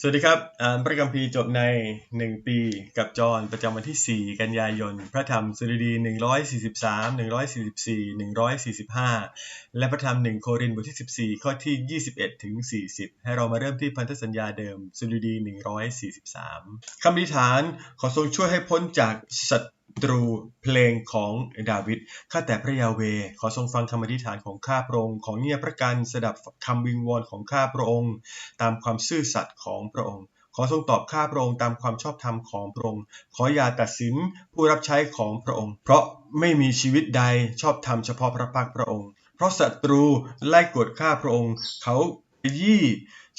สวัสดีครับ อ่านพระคัมภีร์จบใน 1 ปีกับจอห์นประจำวันที่ 4 กันยายน พระธรรมสุรดี 143 144 145 และพระธรรม 1 โครินธ์บทที่ 14 ข้อที่ 21 ถึง 40 ให้เรามาเริ่มที่พันธสัญญาเดิมสุรดี 143 คำอธิษฐานขอทรงช่วยให้พ้นจากศั ตรูเพลงของดาวิด ข้าแต่พระยาเว ขอทรงฟังคำอธิษฐานของข้าพระองค์ ของเงียบพระกันสดับคำวิงวอนของข้าพระองค์ ตามความซื่อสัตย์ของพระองค์ ขอทรงตอบข้าพระองค์ตามความชอบธรรมของพระองค์ ขออย่าตัดสินผู้รับใช้ของพระองค์ เพราะไม่มีชีวิตใดชอบธรรมเฉพาะพระพักพระองค์ เพราะศัตรูไล่กดข้าพระองค์ เขายี้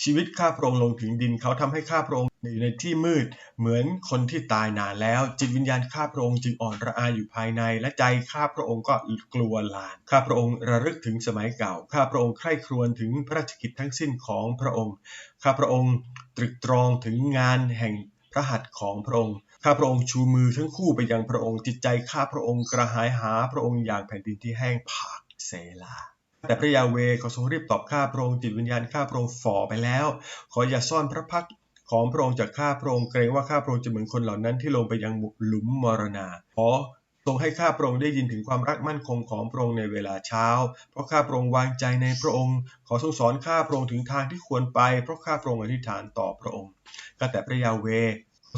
ชีวิตข้าพระองค์ลงถึงดินเขาทำให้ข้าพระองค์อยู่ในที่มืด เหมือนคนที่ตายนานแล้ว จิตวิญญาณข้าพระองค์จึงอ่อนระอาอยู่ภายใน และใจข้าพระองค์ก็กลัวลาน ข้าพระองค์ระลึกถึงสมัยเก่า ข้าพระองค์ใคร่ครวญถึงพระราชกิจทั้งสิ้นของพระองค์ ข้าพระองค์ตรึกตรองถึงงานแห่งพระหัตถ์ของพระองค์ ข้าพระองค์ชูมือทั้งคู่ไปยังพระองค์ จิตใจข้าพระองค์กระหายหาพระองค์อย่างแผ่นดินที่แห้งผากเซลา แต่พระยาเวขอทรงรีบตอบข้าพระองค์จิตวิญญาณข้าพระองค์ฝ่อไปแล้ว ขออย่าซ่อนพระพักของพระองค์จากข้าพระองค์เกรงว่าข้าพระองค์จะเหมือนคนเหล่านั้นที่ลงไปยังหลุมมรณาขอทรงให้ข้าพระองค์ได้ยินถึงความรักมั่นคงของพระองค์ในเวลาเช้า เพราะข้าพระองค์วางใจในพระองค์ ขอทรงสอนข้าพระองค์ถึงทางที่ควรไป เพราะข้าพระองค์อธิษฐานต่อพระองค์ข้าแต่พระยาเว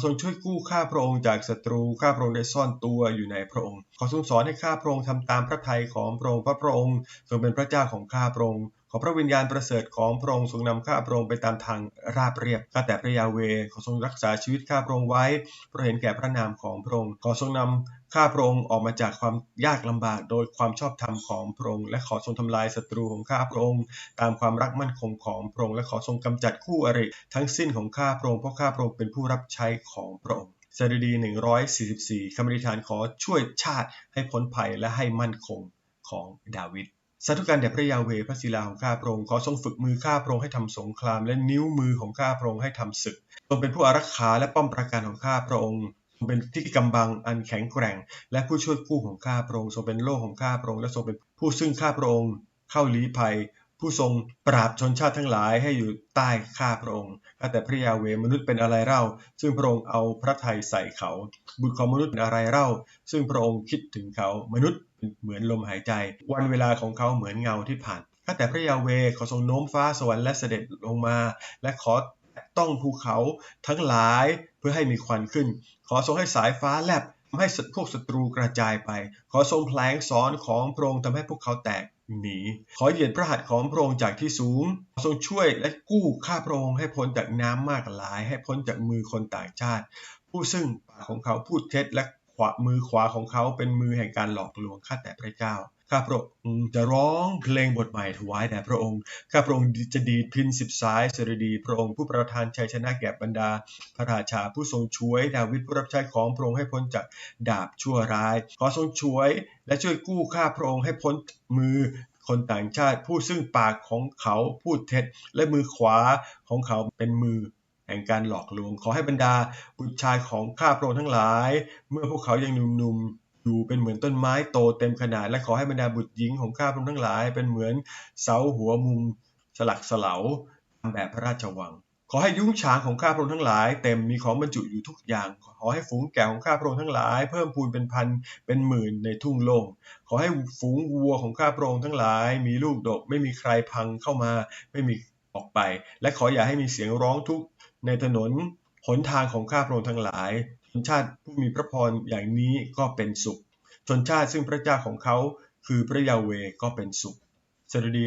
ทรงช่วยกู้ข้าพระองค์จากศัตรู ข้าพระองค์ได้ซ่อนตัวอยู่ในพระองค์ ขอทรงสอนให้ข้าพระองค์ทำตามพระทัยของพระองค์ เพราะพระองค์ทรงเป็นพระเจ้าของข้าพระองค์ ขอพระวิญญาณประเสริฐของพระองค์ทรงนำข้าพระองค์ไปตามทางราบเรียบข้าแต่พระยาเวขอทรงรักษาชีวิตข้าพระองค์ไว้เพราะเห็นแก่พระนามของพระองค์ขอทรงนำข้าพระองค์ออกมาจากความยากลำบากโดยความชอบธรรมของพระองค์และขอทรงทำลายศัตรูของข้าพระองค์ ตามความรักมั่นคงของพระองค์และขอทรงกำจัดคู่อริทั้งสิ้นของข้าพระองค์เพราะข้าพระองค์เป็นผู้รับใช้ของพระองค์สดุดี144คำอธิษฐานขอช่วยชาติให้พ้นภัยและให้มั่นคงของดาวิด สาธุการแด่พระยาเวพระศิลาของข้าพระองค์ขอทรงฝึกมือข้าพระองค์ให้ทำสงคราม และนิ้วมือของข้าพระองค์ให้ทำศึกทรงเป็นผู้อารักขาและป้อมปราการของข้าพระองค์ทรงเป็นที่กำบังอันแข็งแกร่ง และผู้ช่วยกู้ของข้าพระองค์ทรงเป็นโลกของข้าพระองค์และทรงเป็นผู้ซึ่งข้าพระองค์ เข้าลี้ภัย ผู้ทรงปราบชนชาติทั้งหลายให้อยู่ใต้ข้าพระองค์แต่พระยาเวมนุษย์เป็นอะไรเล่า ซึ่งพระองค์เอาพระทัยใส่เขา บุตรของมนุษย์เป็นอะไรเล่า ซึ่งพระองค์คิดถึงเขามนุษย์เหมือนลมหายใจ วันเวลาของเขาเหมือนเงาที่ผ่านข้าแต่พระยาเวขอทรงโน้มฟ้าสวรรค์และเสด็จลงมา และขอต้องภูเขาทั้งหลายเพื่อให้มีควันขึ้น ขอทรงให้สายฟ้าแลบ ให้พวกศัตรูกระจายไป ขอทรงแผลงสอนของพระองค์ทำให้พวกเขาแตกหนี ขอเหยียดพระหัตถ์ของพระองค์จากที่สูง ทรงช่วยและกู้ข้าพระองค์ให้พ้นจากน้ำมากหลาย ให้พ้นจากมือคนต่างชาติ ผู้ซึ่งปากของเขาพูดเท็จและขวามือขวาของเขาเป็นมือแห่งการหลอกลวงข้าแต่พระเจ้า ข้าพระองค์จะร้องเพลงบทใหม่ถวายแด่พระองค์ ข้าพระองค์จะดีดพินสิบสายสรดี พระองค์ผู้ประทานชัยชนะแก่บรรดา พระราชาผู้ทรงช่วยดาวิดผู้รับใช้ของพระองค์ให้พ้นจากดาบชั่วร้าย ขอทรงช่วยและช่วยกู้ข้าพระองค์ให้พ้นมือคนต่างชาติผู้ซึ่งปากของเขาพูดเท็จ และมือขวาของเขาเป็นมือแห่งการหลอกลวง ขอให้บรรดาบุตรชายของข้าพระองค์ทั้งหลาย เมื่อพวกเขายังหนุ่มๆ อยู่เป็นเหมือนต้นไม้โตเต็มขนาด และขอให้บรรดาบุตรหญิงของข้าพระองค์ทั้งหลาย เป็นเหมือนเสาหัวมุมสลักสลาตามแบบพระราชวัง ขอให้ยุ้งฉางของข้าพระองค์ทั้งหลาย เต็มมีของบรรจุอยู่ทุกอย่าง ขอให้ฝูงแกะของข้าพระองค์ทั้งหลาย เพิ่มพูนเป็นพันเป็นหมื่นในทุ่งโล่งขอให้ฝูงวัวของข้าพระองค์ทั้งหลาย มีลูกดกไม่มีใครพังเข้ามาไม่มีออกไป และขออย่าให้มีเสียงร้องทุกในถนนหนทางของข้าพระองค์ทั้งหลาย ชนชาติผู้มีพระพรอย่างนี้ก็เป็นสุข ชนชาติซึ่งพระเจ้าของเขาคือพระยาเวก็เป็นสุขสดุดี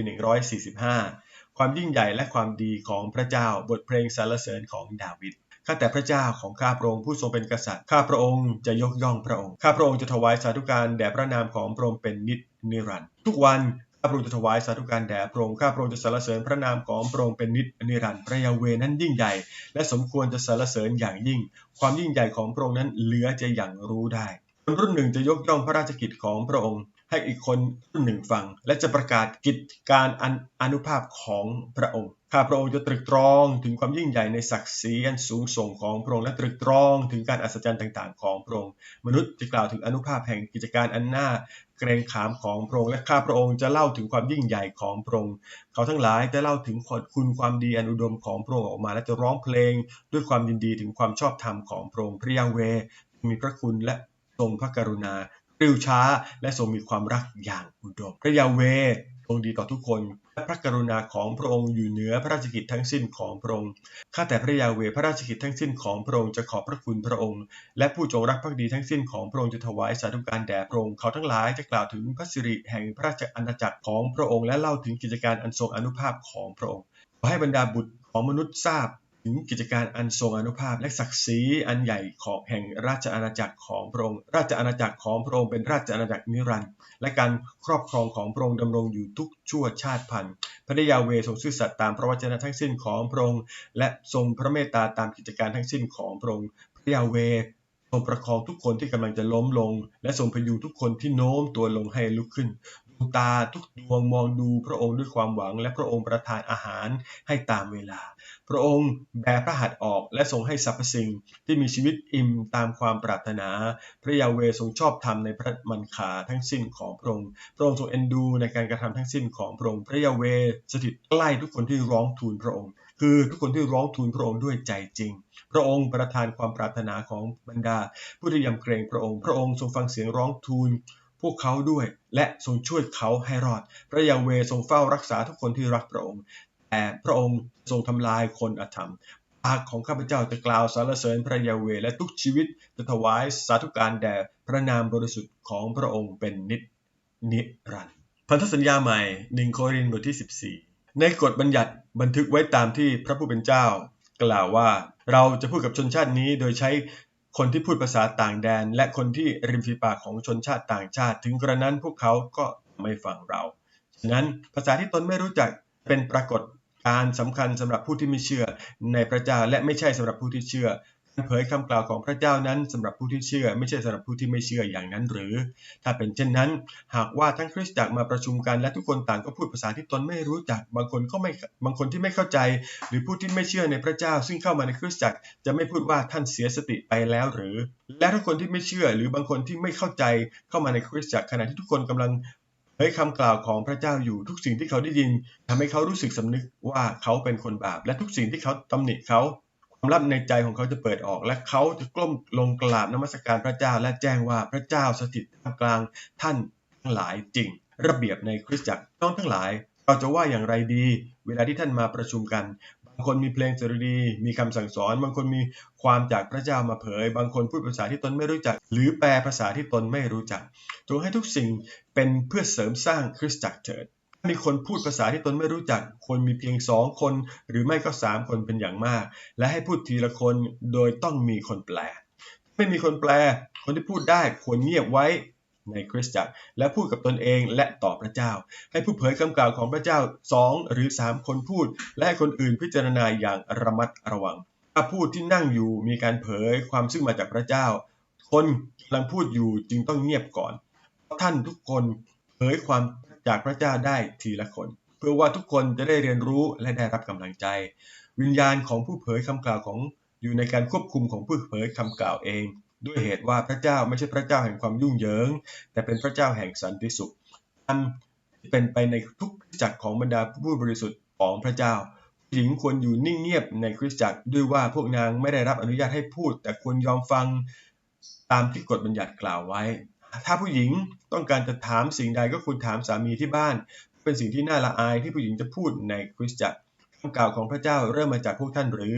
145 ความยิ่งใหญ่และความดีของพระเจ้าบทเพลงสรรเสริญของดาวิดข้าแต่พระเจ้าของข้าพระองค์ผู้ทรงเป็นกษัตริย์ ข้าพระองค์จะยกย่องพระองค์ ข้าพระองค์จะถวายสาธุการแด่พระนามของพระองค์เป็นนิจนิรันดร์ทุกวัน พระองค์จะถวายสาธุการแด่พระองค์ข้าพระองค์จะสรรเสริญพระนามของพระองค์เป็นนิจนิรันดร์พระยาเวนั้นยิ่งใหญ่ และสมควรจะสรรเสริญอย่างยิ่ง ความยิ่งใหญ่ของพระองค์นั้นเหลือจะอย่างรู้ได้คนรุ่นหนึ่งจะยกย่องพระราชกิจของพระองค์ ให้อีกคนรุ่นหนึ่งฟัง และจะประกาศกิจการอนุภาพของพระองค์ ข้าพระองค์จะตรึกตรองถึงความยิ่งใหญ่ในศักดิ์ศรีอันสูงส่งของพระองค์และตรึกตรองถึงการอัศจรรย์ต่าง ๆ ของพระองค์มนุษย์จะกล่าวถึงอนุภาพแห่งกิจการอันน่าเกรงขามของพระองค์และข้าพระองค์จะเล่าถึงความยิ่งใหญ่ของพระองค์เขาทั้งหลายจะเล่าถึงคุณความดีอันอุดมของพระองค์ออกมา และจะร้องเพลงด้วยความยินดีถึงความชอบธรรมของพระองค์พระยาเวมีพระคุณและทรงพระกรุณาเร็วช้า และทรงมีความรักอย่างอุดมพระยาเว ทรงดีต่อทุกคนและพระกรุณาของพระองค์อยู่เหนือพระราชกิจทั้งสิ้นของพระองค์ข้าแต่พระยาเวพระราชกิจทั้งสิ้นของพระองค์จะขอบพระคุณพระองค์ และผู้จงรักภักดีทั้งสิ้นของพระองค์จะถวายสาธุการแด่พระองค์เขาทั้งหลายจะกล่าวถึงพระสิริแห่งพระราชอาณาจักรของพระองค์และเล่าถึงกิจการอันทรงอนุภาพของพระองค์ขอให้บรรดาบุตรของมนุษย์ทราบ ถึงกิจการอันทรงอนุภาพและศักดิ์ศรีอันใหญ่ของแห่งราชอาณาจักรของพระองค์ ราชอาณาจักรของพระองค์เป็นราชอาณาจักรนิรันดร์และการครอบครองของพระองค์ดำรงอยู่ทุกชั่วชาติพันธุ์ พระยาเวทรงซื่อสัตย์ตามพระวจนะทั้งสิ้นของพระองค์ และทรงพระเมตตาตามกิจการทั้งสิ้นของพระองค์ พระยาเวทรงประคองทุกคนที่กำลังจะล้มลง และทรงพยุงทุกคนที่โน้มตัวลงให้ลุกขึ้น ตาทุกดวงมองดูพระองค์ด้วยความหวัง และพระองค์ประทานอาหารให้ตามเวลา พระองค์แบพระหัตถ์ออกและทรงให้สรรพสิ่งที่มีชีวิตอิ่มตามความปรารถนา พระยาเวทรงชอบธรรมในพระมันขาทั้งสิ้นของพระองค์ พระองค์ทรงเอ็นดูในการกระทำทั้งสิ้นของพระองค์ พระยาเวสถิตใกล้ทุกคนที่ร้องทูลพระองค์ คือทุกคนที่ร้องทูลพระองค์ด้วยใจจริง พระองค์ประทานความปรารถนาของบรรดา ผู้ที่ยำเกรงพระองค์ พระองค์ทรงฟังเสียงร้องทูล พวกเขาด้วย และทรงช่วยเขาให้รอด พระยาเวทรงเฝ้ารักษาทุกคนที่รักพระองค์ แต่พระองค์ทรงทำลายคนอธรรมปากของข้าพเจ้าจะกล่าวสรรเสริญพระยาเวและทุกชีวิตจะถวายสาธุการแด่พระนามบริสุทธิ์ของพระองค์เป็นนิจนิรันดร์พันธสัญญาใหม่หนึ่งโครินธ์บทที่ 14 ในกฎบัญญัติบันทึกไว้ตามที่พระผู้เป็นเจ้า กล่าวว่าเราจะพูดกับชนชาตินี้โดยใช้ คนที่พูดภาษาต่างแดน และคนที่ริมฝีปากของชนชาติต่างชาติ ถึงกระนั้นพวกเขาก็ไม่ฟังเรา ฉะนั้นภาษาที่ตนไม่รู้จักเป็นปรากฏการสำคัญสำหรับผู้ที่ไม่เชื่อในพระเจ้าและไม่ใช่สำหรับผู้ที่เชื่อ เผยคำกล่าวของพระเจ้านั้นสำหรับผู้ที่เชื่อ ไม่ใช่สำหรับผู้ที่ไม่เชื่ออย่างนั้นหรือ ถ้าเป็นเช่นนั้น หากว่าทั้งคริสตจักรมาประชุมกันและทุกคนต่างก็พูดภาษาที่ตนไม่รู้จัก บางคนก็ไม่บางคนที่ไม่เข้าใจ หรือผู้ที่ไม่เชื่อในพระเจ้า ซึ่งเข้ามาในคริสตจักรจะไม่พูดว่าท่านเสียสติไปแล้วหรือ และถ้าคนที่ไม่เชื่อ หรือบางคนที่ไม่เข้าใจเข้ามาในคริสตจักรขณะที่ทุกคนกำลังเผยคำกล่าวของพระเจ้าอยู่ทุกสิ่งที่เขาได้ยินทำให้เขารู้สึกสำนึกว่าเขาเป็นคนบาป และทุกสิ่งที่เขาตำหนิเขา ลับในใจของเขาจะเปิดออก และเขาจะกล้มลงกราบนมัสการพระเจ้า และแจ้งว่าพระเจ้าสถิตท่ามกลางท่านทั้งหลายจริง ระเบียบในคริสตจักรน้องทั้งหลาย เราจะว่าอย่างไรดี เวลาที่ท่านมาประชุมกัน บางคนมีเพลงสรดี มีคำสั่งสอน บางคนมีความจากพระเจ้ามาเผย บางคนพูดภาษาที่ตนไม่รู้จัก หรือแปลภาษาที่ตนไม่รู้จักจงให้ทุกสิ่งเป็นเพื่อเสริมสร้างคริสตจักรเถิด มีคนพูดภาษาที่ตนไม่รู้จัก ควรมีเพียงสองคน หรือไม่ก็สามคนเป็นอย่างมาก และให้พูดทีละคนโดยต้องมีคนแปล ไม่มีคนแปล คนที่พูดได้ควรเงียบไว้ในคริสตจักรและพูดกับตนเองและต่อพระเจ้า ให้ผู้เผยคำกล่าวของพระเจ้าสองหรือสามคนพูด และให้คนอื่นพิจารณาอย่างระมัดระวังถ้าพูดที่นั่งอยู่มีการเผยความซึ่งมาจากพระเจ้า คนกำลังพูดอยู่จึงต้องเงียบก่อน ท่านทุกคนเผยความ จากพระเจ้าได้ทีละคน เพื่อว่าทุกคนจะได้เรียนรู้และได้รับกำลังใจ วิญญาณของผู้เผยคำกล่าวของอยู่ในการควบคุมของผู้เผยคำกล่าวเอง ด้วยเหตุว่าพระเจ้าไม่ใช่พระเจ้าแห่งความยุ่งเหยิง แต่เป็นพระเจ้าแห่งสันติสุขอันเป็นไปในทุกจักรของบรรดาผู้บริสุทธิ์ของพระเจ้าหญิงควรอยู่นิ่งเงียบในคริสตจักรด้วยว่าพวกนางไม่ได้รับอนุญาตให้พูด แต่ควรยอมฟังตามที่กฎบัญญัติกล่าวไว้ ถ้าผู้หญิงต้องการจะถามสิ่งใดก็ควรถามสามีที่บ้าน เป็นสิ่งที่น่าละอายที่ผู้หญิงจะพูดในคริสตจักรคำกล่าวของพระเจ้าเริ่มมาจากพวกท่านหรือ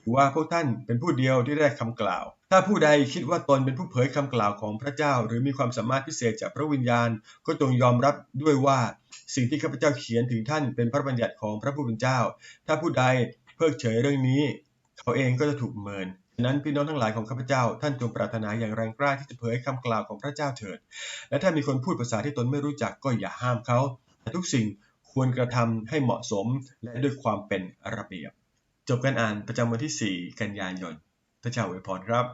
หรือว่าพวกท่านเป็นผู้เดียวที่ได้คำกล่าว ถ้าผู้ใดคิดว่าตนเป็นผู้เผยคำกล่าวของพระเจ้า หรือมีความสามารถพิเศษจากพระวิญญาณ ก็จงยอมรับด้วยว่าสิ่งที่ข้าพเจ้าเขียนถึงท่านเป็นพระบัญญัติของพระผู้เป็นเจ้า ถ้าผู้ใดเพิกเฉยเรื่องนี้ เขาเองก็จะถูกเมินนั้นพี่น้องทั้งหลายของข้าพเจ้า ท่านจงปรารถนาอย่างแรงกล้าที่จะเผยคำกล่าวของพระเจ้าเถิด และถ้ามีคนพูดภาษาที่ตนไม่รู้จักก็อย่าห้ามเขา แต่ทุกสิ่งควรกระทำให้เหมาะสมและด้วยความเป็นระเบียบ จบการอ่านประจำวันที่ 4 กันยายนพระเจ้าอวยพรครับ